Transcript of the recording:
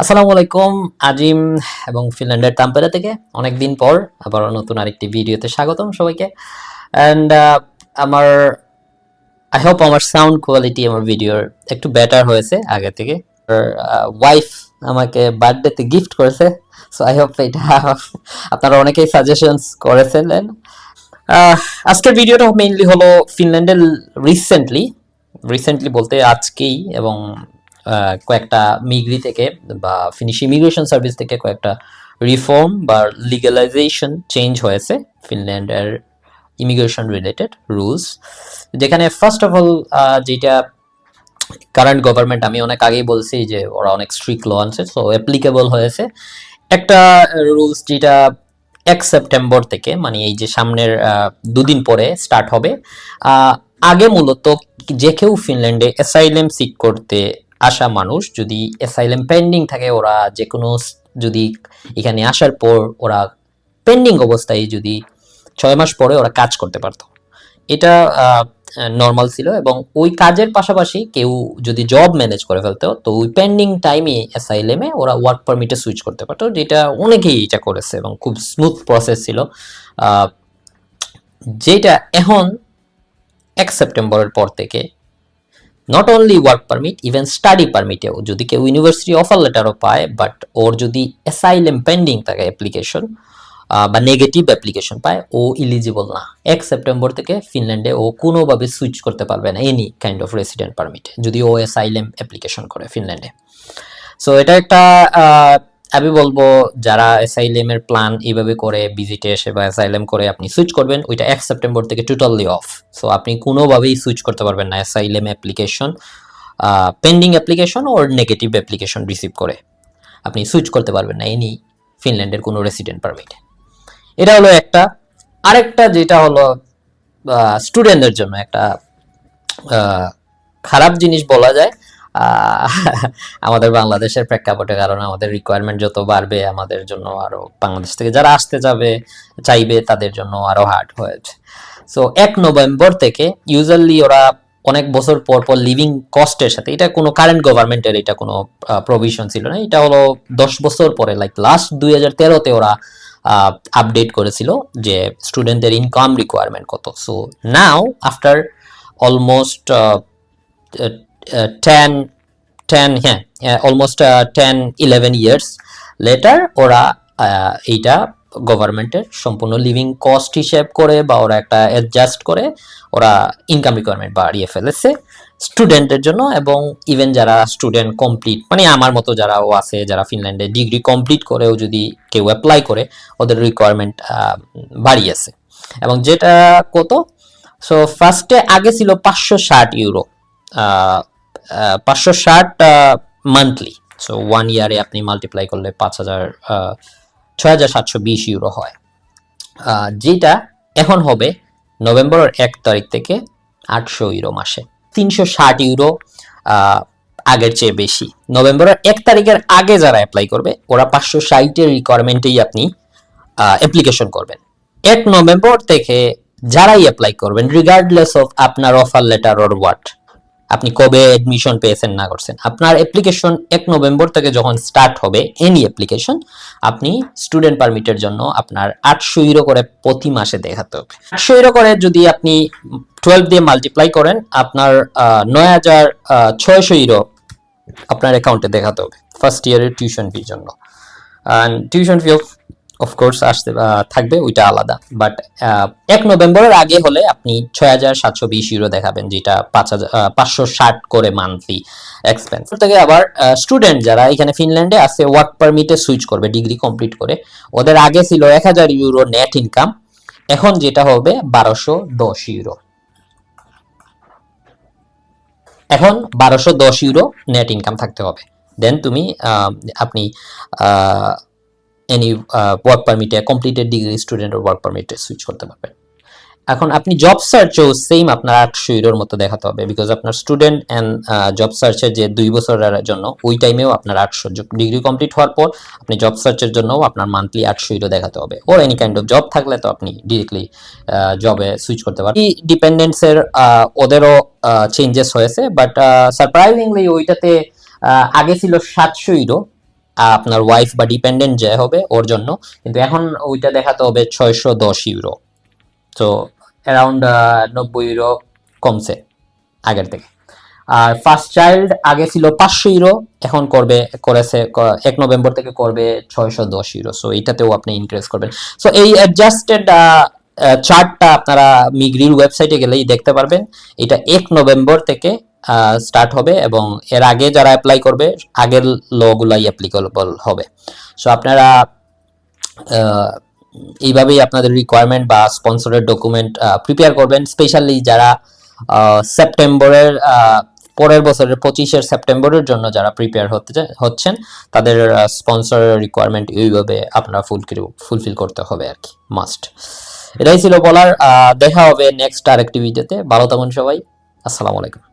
আসসালামু আলাইকুম, আজিম এবং ফিনল্যান্ডের তাম্পেরা থেকে অনেকদিন পর আবার নতুন আরেকটি ভিডিওতে স্বাগতম সবাইকে। অ্যান্ড আমার আই হোপ আমার সাউন্ড কোয়ালিটি আমার ভিডিওর একটু বেটার হয়েছে আগে থেকে। ওয়াইফ আমাকে বার্থডেতে গিফট করেছে সো আই হোপ এটা আপনারা অনেকেই সাজেশনস করেছিলেন। আজকের ভিডিওটা মেইনলি হলো ফিনল্যান্ডের রিসেন্টলি রিসেন্টলি বলতে আজকেই এবং কয়েকটা মিগ্রি থেকে বা ফিনিশ ইমিগ্রেশন সার্ভিস থেকে কয়েকটা রিফর্ম বা লিগালাইজেশন চেঞ্জ হয়েছে ফিনল্যান্ডের ইমিগ্রেশন রিলেটেড রুলস যেখানে ফার্স্ট অফ অল যেটা কারেন্ট গভর্নমেন্ট আমি অনেক আগেই বলছি যে ওরা অনেক স্ট্রিক্ট ল আনছে সো অ্যাপ্লিকেবল হয়েছে। একটা রুলস যেটা এক সেপ্টেম্বর থেকে মানে এই যে সামনের দুদিন পরে স্টার্ট হবে। আগে মূলত যে কেউ ফিনল্যান্ডে অ্যাসাইলেম সিক করতে আসা মানুষ, যদি অ্যাসাইলেম পেন্ডিং থাকে ওরা যে কোনো যদি এখানে আসার পর ওরা পেন্ডিং অবস্থায় যদি ছয় মাস পরে ওরা কাজ করতে পারতো। এটা নর্মাল ছিল এবং ওই কাজের পাশাপাশি কেউ যদি জব ম্যানেজ করে ফেলতো, তো ওই পেন্ডিং টাইমে অ্যাসাইলেমে ওরা ওয়ার্ক পারমিটে সুইচ করতে পারতো, যেটা অনেকেই এটা করেছে এবং খুব স্মুথ প্রসেস ছিল। যেটা এখন এক সেপ্টেম্বরের পর থেকে not only work permit even study পারমিটেও যদি কেউ ইউনিভার্সিটি অফার লেটারও পায় বাট ওর যদি অ্যাসাইলেম পেন্ডিং থাকে অ্যাপ্লিকেশন বা নেগেটিভ অ্যাপ্লিকেশন পায়, ও ইলিজিবল না। এক সেপ্টেম্বর থেকে ফিনল্যান্ডে ও কোনোভাবে সুইচ করতে পারবে না এনি কাইন্ড অফ রেসিডেন্ট পারমিটে যদি ও অ্যাসাইলেম অ্যাপ্লিকেশন করে ফিনল্যান্ডে সো এটা একটা আমি বলব, যারা অ্যাসাইলেমের প্ল্যান এইভাবে করে ভিজিটে এসে বা অ্যাসাইলেম করে আপনি সুইচ করবেন, ওইটা এক সেপ্টেম্বর থেকে টোটালি অফ সো আপনি কোনোভাবেই সুইচ করতে পারবেন না asylum application pending application or negative application receive করে। আপনি সুইচ করতে পারবেন না এনি ফিনল্যান্ডের কোনো রেসিডেন্ট পারমিট এটা হলো একটা। আরেকটা যেটা হলো স্টুডেন্টদের জন্য একটা খারাপ জিনিস বলা যায় আমাদের বাংলাদেশের প্রেক্ষাপটে, কারণ আমাদের রিকোয়ারমেন্ট যত বাড়বে, আমাদের জন্য আরও বাংলাদেশ থেকে যারা আসতে যাবে, চাইবে, তাদের জন্য আরও হার্ড হয়েছে। সো এক নভেম্বর থেকে ইউজুয়ালি ওরা অনেক বছর পর পর লিভিং কস্টের সাথে, এটা কোনো কারেন্ট গভর্নমেন্টের এটা কোনো প্রভিশন ছিল না, এটা হলো দশ বছর পরে লাইক লাস্ট দুই হাজার তেরোতে ওরা আপডেট করেছিল যে স্টুডেন্টদের ইনকাম রিকোয়ারমেন্ট কত। So now after almost ten ten হ্যাঁ almost ten eleven years later ওরা এইটা গভর্নমেন্টের সম্পূর্ণ লিভিং কস্ট হিসেব করে বা ওরা একটা অ্যাডজাস্ট করে ওরা ইনকাম রিকোয়ারমেন্ট বাড়িয়ে ফেলেছে স্টুডেন্টের জন্য এবং ইভেন যারা স্টুডেন্ট কমপ্লিট মানে আমার মতো যারাও আছে, যারা ফিনল্যান্ডে ডিগ্রি কমপ্লিট করেও যদি কেউ অ্যাপ্লাই করে, ওদের রিকোয়ারমেন্ট বাড়িয়েছে। এবং যেটা কত? সো ফার্স্টে আগে ছিল পাঁচশো ষাট ইউরো পাঁচশো ষাট মান্থলি সো ওয়ান ইয়ারে আপনি মাল্টিপ্লাই করলে পাঁচ হাজার ছয় হাজার সাতশো বিশ ইউরো হয়। যেটা এখন হবে নভেম্বরের এক তারিখ থেকে আটশো ইউরো মাসে। তিনশো ষাট ইউরো আগের চেয়ে বেশি। নভেম্বরের এক তারিখের আগে যারা অ্যাপ্লাই করবে, ওরা পাঁচশো ষাটের রিকোয়ারমেন্টেই আপনি অ্যাপ্লিকেশন করবেন। এক নভেম্বর থেকে যারাই অ্যাপ্লাই করবেন রিগার্ডলেস অফ আপনার অফার লেটার অর হোয়াট আপনি কবে অ্যাডমিশন পেয়েছেন না করছেন। আপনার অ্যাপ্লিকেশন এক নভেম্বর থেকে যখন স্টার্ট হবে এনি অ্যাপ্লিকেশন আপনি স্টুডেন্ট পারমিটের জন্য আপনার আটশো ইউরো করে প্রতি মাসে দেখাতে হবে। আটশো ইউরো করে যদি আপনি টুয়েলভ দিয়ে মাল্টিপ্লাই করেন, আপনার নয় হাজার ছয়শো ইউরো আপনার অ্যাকাউন্টে দেখাতে হবে ফার্স্ট ইয়ারের টিউশন ফির জন্য। টিউশন ফি অফকোর্স আসতে থাকবে, ওইটা আলাদা। বাট এক নভেম্বরের আগে হলে আপনি ছয় হাজার সাতশো বিশ ইউরো দেখাবেন, যেটা পাঁচ হাজার পাঁচশো ষাট করে মান্থলি এক্সপেন্স থেকে আবার স্টুডেন্ট যারা এখানে ফিনল্যান্ডে আছে ওয়ার্ক পারমিটে সুইচ করবে ডিগ্রি কমপ্লিট করে। ওদের আগে ছিল এক হাজার ইউরো নেট ইনকাম এখন যেটা হবে বারোশো দশ ইউরো এখন বারোশো দশ ইউরো নেট ইনকাম থাকতে হবে। দেন তুমি আপনি এনি ওয়ার্ক পারমিটে কমপ্লিটেড ডিগ্রি স্টুডেন্টের ওয়ার্ক পারমিটে সুইচ করতে পারবেন। এখন আপনি জব সার্চেও সেম আপনার আটশো ইউরোর মতো দেখাতে হবে বিকজ আপনার স্টুডেন্ট অ্যান্ড জব সার্চের যে দুই বছরের জন্য ওই টাইমেও আপনার আটশো ডিগ্রি কমপ্লিট হওয়ার পর আপনি জব সার্চের জন্য আপনার মান্থলি আটশো ইউরো দেখাতে হবে। Or any kind of job থাকলে তো আপনি ডিরেক্টলি জবে সুইচ করতে পারেন ডিপেন্ডেন্সের ওদেরও চেঞ্জেস হয়েছে বাট সারপ্রাইজিংলি ওইটাতে আহ, আগে ছিল সাতশো ইউরো আপনার ওয়াইফ বা ডিপেন্ডেন্ট যে হবে, ওর জন্য। কিন্তু এখন ওইটা দেখাতে হবে ছয়শো দশ ইউরো তো অ্যারাউন্ড নব্বই ইউরো কমছে আগের থেকে। আর ফার্স্ট চাইল্ড আগে ছিল পাঁচশো ইউরো এখন করবে, করেছে এক নভেম্বর থেকে করবে ছয়শো দশ ইউরো সো এইটাতেও আপনি ইনক্রিজ করবেন। সো এই অ্যাডজাস্টেড চার্টটা আপনারা মিগ্রির ওয়েবসাইটে গেলেই দেখতে পারবেন। এটা এক নভেম্বর থেকে স্টার্ট হবে এবং এর আগে যারা অ্যাপ্লাই করবে, আগের লগুলাই অ্যাপ্লিকেবল হবে। সো আপনারা এইভাবেই আপনাদের রিকোয়ারমেন্ট বা স্পন্সরের ডকুমেন্ট প্রিপেয়ার করবেন। স্পেশালি যারা সেপ্টেম্বরের পরের বছরের, পঁচিশের সেপ্টেম্বরের জন্য যারা প্রিপেয়ার হতে হচ্ছেন, তাদের স্পন্সরের রিকোয়ারমেন্ট এইভাবে আপনারা ফুল ফুলফিল করতে হবে আর কি মাস্ট এটাই ছিল বলার দেখা হবে নেক্সট আরেকটি ভিডিওতে ভালো থাকুন সবাই। আসসালামু আলাইকুম।